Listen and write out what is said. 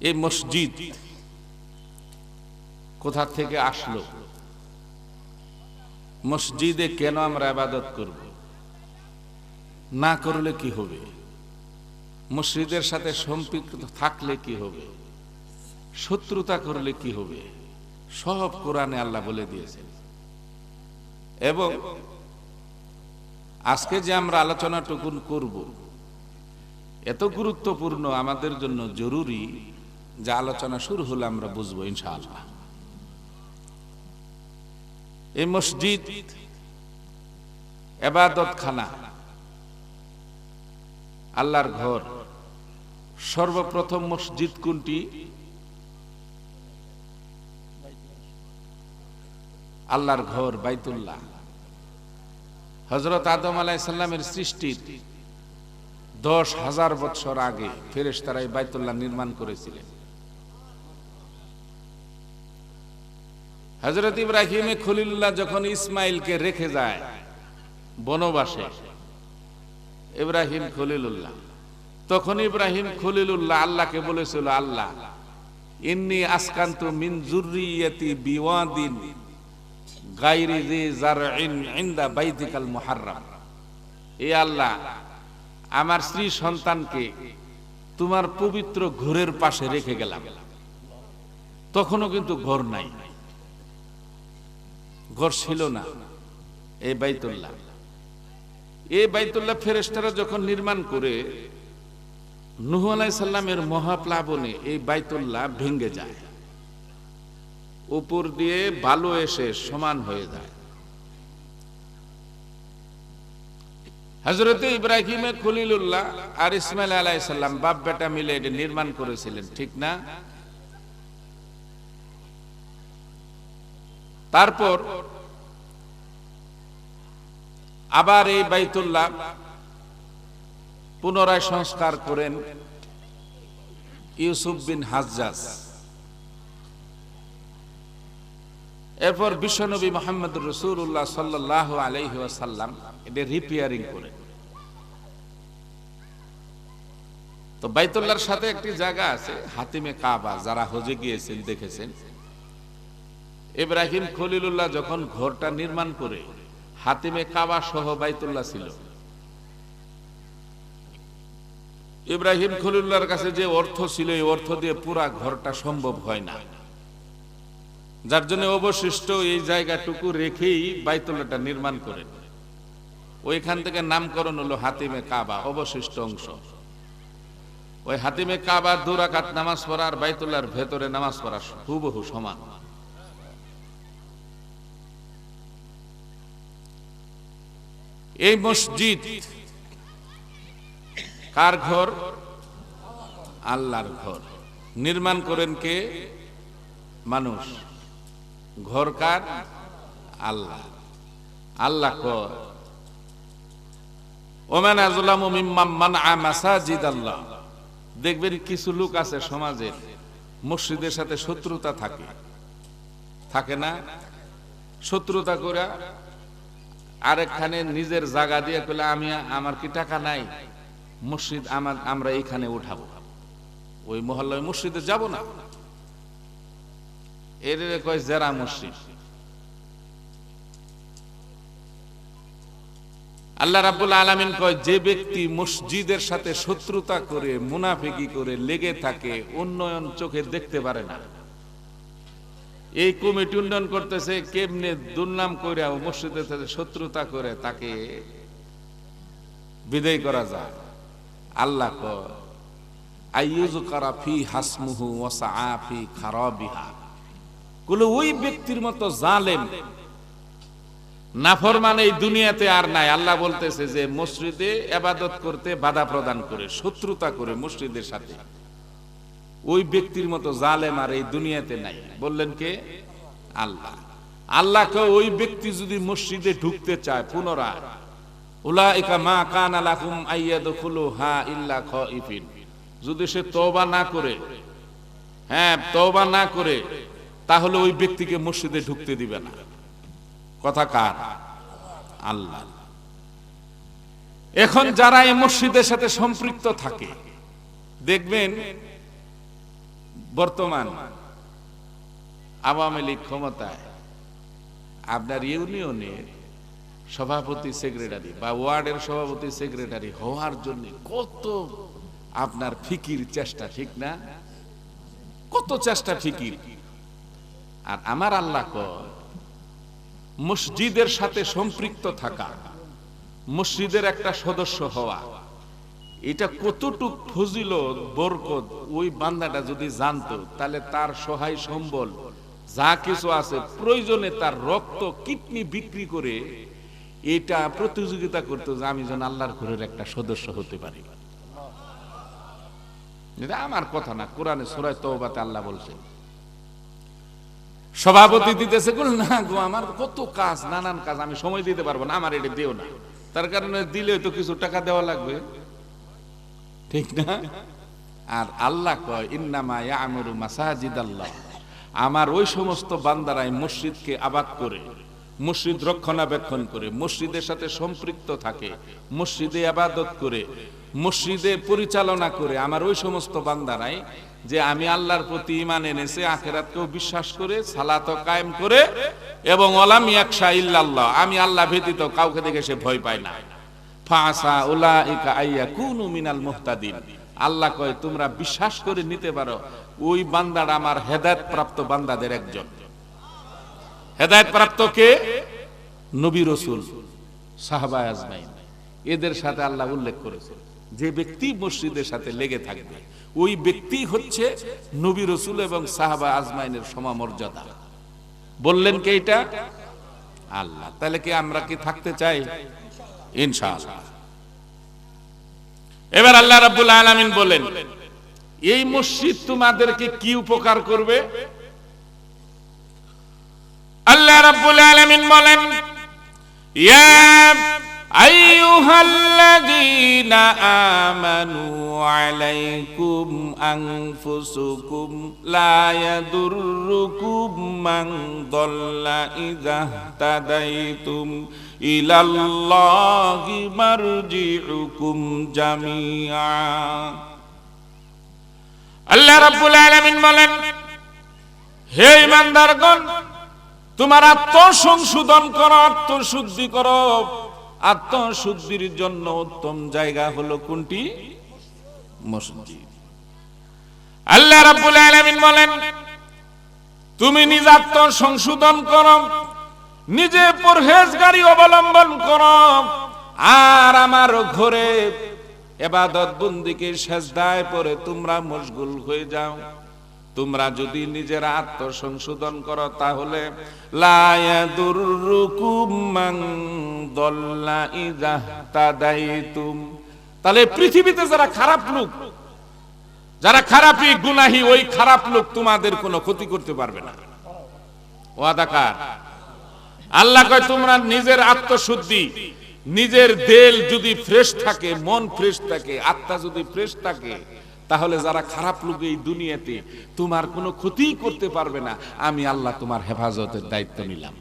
এই মসজিদ কোথা থেকে আসলো? মসজিদে কেন আমরা আবাদত করব? না করলে কি হবে? মসজিদের সাথে সম্পৃক্ত থাকলে কি হবে? শত্রুতা করলে কি হবে? সব কোরআনে আল্লাহ বলে দিয়েছেন। এবং আজকে যে আমরা আলোচনাটুকুন করব, এত গুরুত্বপূর্ণ আমাদের জন্য জরুরি যে আলোচনা শুরু হলে আমরা বুঝব ইনশাআল্লাহ। এই মসজিদ এবাদত খানা আল্লাহর ঘর, সর্বপ্রথম মসজিদ কোনটি? আল্লাহর ঘর, বাইতুল্লাহ। হজরত আদম আলাই সাল্লামের সৃষ্টির দশ হাজার বৎসর আগে ফেরেশ তারাই বাইতুল্লাহ নির্মাণ করেছিলেন। হজরত ইব্রাহিমে খলিল্লাহ যখন ইসমাইলকে রেখে যায় বনবাসে, ইব্রাহিম খলিলুল্লাহ, তখন ইব্রাহিম খলিলুল্লাহ আল্লাহকে বলেছিল, আল্লাহ, ইন্নি আসকান্ত মিন জুরিয়াতি বিওয়াদিন গায়রি জি জারইন ইনদা বাইতিকাল মুহাররাম। এ আল্লাহ, আমার স্ত্রী সন্তানকে তোমার পবিত্র ঘরের পাশে রেখে গেলাম। তখনও কিন্তু ঘর নাই। ঘর ছিল না। এই বাইতুল্লাহ। এই বাইতুল্লাহ ফেরেস্তারা যখন নির্মাণ করে, নুহ আলাই মহাপ্লাবনে এই বাইতুল্লাহ ভেঙ্গে যায়। উপর দিয়ে বালু এসে সমান হয়ে যায়। হজরত ইব্রাহিমে খলিলুল্লাহ আর ইসমাইল আলাই বাপ বেটা মিলে এটা নির্মাণ করেছিলেন, ঠিক না? তারপর আবার এই বাইতুল্লাহ পুনরায় সংস্কার করেন ইউসুফ বিন হাজ্জাজ। এরপর বিশ্বনবী মোহাম্মদ রসুল্লাহ সাল্লাহ আলহি ওয়াসাল্লাম এটা রিপেয়ারিং করে। তো বাইতুল্লাহর সাথে একটি জায়গা আছে, হাতিমে কাবা, যারা হজে গিয়েছেন, দেখেছেন। ইব্রাহিম খলিলুল্লাহ যখন ঘরটা নির্মাণ করে, হাতিমে কাবা সহ বাইতুল্লাহ ছিল। ইব্রাহিম খলিলুল্লাহর কাছে যে অর্থ ছিল, এই অর্থ দিয়ে পুরা ঘরটা সম্ভব হয় না। যার জন্য অবশিষ্ট এই জায়গাটুকু রেখেই বাইতুল্লাহটা নির্মাণ করেন ওইখান থেকে নামকরণ হলো হাতিমে কাবা, অবশিষ্ট অংশ। ওই হাতিমে কাবা দুরাকাত নামাজ পড়া আর বাইতুল্লাহর ভেতরে নামাজ পড়া হুবহু সমান। এই মসজিদ কার ঘর? আল্লাহর ঘর। নির্মাণ করেন কে? মানুষ। ঘর কার? আল্লাহ। আল্লাহ কর। ওমান আজলাম মিম্মাম মানআ মাসাজিদ আল্লাহ দেখবেন কিছু লোক আছে সমাজের, মসজিদের সাথে শত্রুতা থাকে। থাকে না? শত্রুতা করে আরেকখানে নিজের জায়গা দিয়ে কইলে, আমি, আমার কি টাকা নাই? মসজিদ আমার, আমরা এখানে উঠাবো। ওই মহল্লায় মসজিদে যাব না। এর কয় জেরা মসজিদ। আল্লাহ রাব্বুল আলামিন কয়, যে ব্যক্তি মসজিদের সাথে শত্রুতা করে, মুনাফিকি করে লেগে থাকে, উন্নয়ন চোখে দেখতে পারে না। এই কমিটি উন্নয়ন করতেছে, কেমনে দুর্নাম করে মসজিদের সাথে শত্রুতা করে তাকে বিদায় করা যায়। আল্লাহ ওই ব্যক্তির মতো এই দুনিয়াতে আর নাই। আল্লাহ বলতেছে যে, মসজিদে এবাদত করতে বাধা প্রদান করে, শত্রুতা করে মসজিদের সাথে। ওই ব্যক্তির মতো জালেম আর এই দুনিয়াতে নাই। বললেন কে? আল্লাহ। আল্লাহকে ওই ব্যক্তি যদি মসজিদে ঢুকতে চায় পুনরায়। উলাইকা মা কান আলাকুম আইয়াদখুলু হা ইল্লা খাইফিন। যদি সে তওবা না করে হ্যাঁ তওবা না করে, তাহলে ওই ব্যক্তিকে মসজিদে ঢুকতে দিবে না। কথা কার? আল্লাহ। এখন যারা এই মসজিদের সাথে সম্পৃক্ত থাকে, দেখবেন বর্তমান আওয়ামী লীগ ক্ষমতায় আপনার ইউনিয়নের সভাপতি, সেক্রেটারি বা ওয়ার্ডের সভাপতি, সেক্রেটারি হওয়ার জন্য কত আপনার ফিকির চেষ্টা, ঠিক না? কত চেষ্টা ফিকির? আর আমার আল্লাহ মসজিদের সাথে সম্পৃক্ত থাকা, মসজিদের একটা সদস্য হওয়া এটা কতটুক ফজিলত, বরকত, ওই বান্দাটা যদি জানতো, তাহলে তার সহায় সম্বল, যা কিছু আছে, প্রয়োজনে তার রক্ত, কিডনি বিক্রি করে এটা প্রতিযোগিতা করতো যে আমি যেন আল্লাহর ঘরের একটা সদস্য হতে পারি। আমার কথা না, কোরআনে সুরায় তওবাতে আল্লাহ বলছেন। সভাপতি দিতেছে বল না গো, আমার কত কাজ, নানান কাজ, আমি সময় দিতে পারব না, আমার এটা দিও না। তার কারণে দিলে তো কিছু টাকা দেওয়া লাগবে। ঠিক না? আর আল্লাহ কয়, ইন্নামা ইয়ামুরু মাসাজিদ আল্লাহ আমার ওই সমস্ত বান্দারাই মসজিদকে আবাদ করে, মসজিদ রক্ষণাবেক্ষণ করে, মসজিদের সাথে সম্পৃক্ত থাকে, মসজিদে আবাদত করে, মসজিদে পরিচালনা করে। আমার ওই সমস্ত বান্দারাই যে আমি আল্লাহর প্রতি ইমান এনেছে, আখেরাতকেও বিশ্বাস করে সালাত কায়েম করে, এবং অলাম ইয়াকশা ইল্লাল্লাহ। আমি আল্লাহ ব্যতীত কাউকে দেখে সে ভয় পায় না। ফাসা উলাইকা আইয়াকুনু মিনাল মুহতাদিন। আল্লাহ কয়, তোমরা বিশ্বাস করে নিতে পারো, ওই বান্দাটা আমার হেদায়েত প্রাপ্ত বান্দাদের একজন। হেদায়েত প্রাপ্ত কে? নবী রসুল, সাহাবা আজমাইন। এদের সাথে আল্লাহ উল্লেখ করেছে, যে ব্যক্তি মসজিদের সাথে লেগে থাকবে, ওই ব্যক্তি হচ্ছে নবী রসুল এবং সাহাবা আজমাইনের সমমর্যাদা। বললেন কে এটা? আল্লাহ। তাহলে কি আমরা কি থাকতে চাই? ইনশাআল্লাহ। এবার আল্লাহ রাব্বুল আলামিন বলেন, এই মসজিদ তোমাদেরকে কি উপকার করবে? আল্লাহ রাব্বুল আলামিন বলেন, ইয়া আইয়ুহাল্লাযীনা আমানু আলাইকুম আনফুসুকুম লা ইয়াদুররুকুম মান দাল্লা ইযা তাদাইতুম ইলাল্লাহি মারজিউকুম জামিআ। আল্লাহ রাব্বুল আলামিন বলেন, হে ইমানদারগণ তোমার আত্মসংশোধন করো, আত্মশুদ্ধি করো। আত্মশুদ্ধির জন্য উত্তম জায়গা হলো কোনটি? মসজিদ। আল্লাহ রাব্বুল আলামিন বলেন, তুমি নিজ আত্মসংশোধন করো নিজে পরহেজগারি অবলম্বন কর। আর আমার ঘরে এবাদত বন্দিকে সেজদায় পরে তোমরা মশগুল হয়ে যাও। তোমরা যদি নিজের আত্মসংশোধন করো, তাহলে তাহলে পৃথিবীতে যারা খারাপ লোক, যারা খারাপই গুনাহি, ওই খারাপ লোক তোমাদের কোনো ক্ষতি করতে পারবে না। ওয়াদাকার আল্লাহ কয়, তোমরা নিজের আত্মশুদ্ধি, নিজের দেল যদি ফ্রেশ থাকে, মন ফ্রেশ থাকে, আত্মা যদি ফ্রেশ থাকে, তাহলে যারা খারাপ লোক এই দুনিয়াতে, তোমার কোনো ক্ষতি করতে পারবে না। আমি আল্লাহ তোমার হেফাজতের দায়িত্ব নিলাম।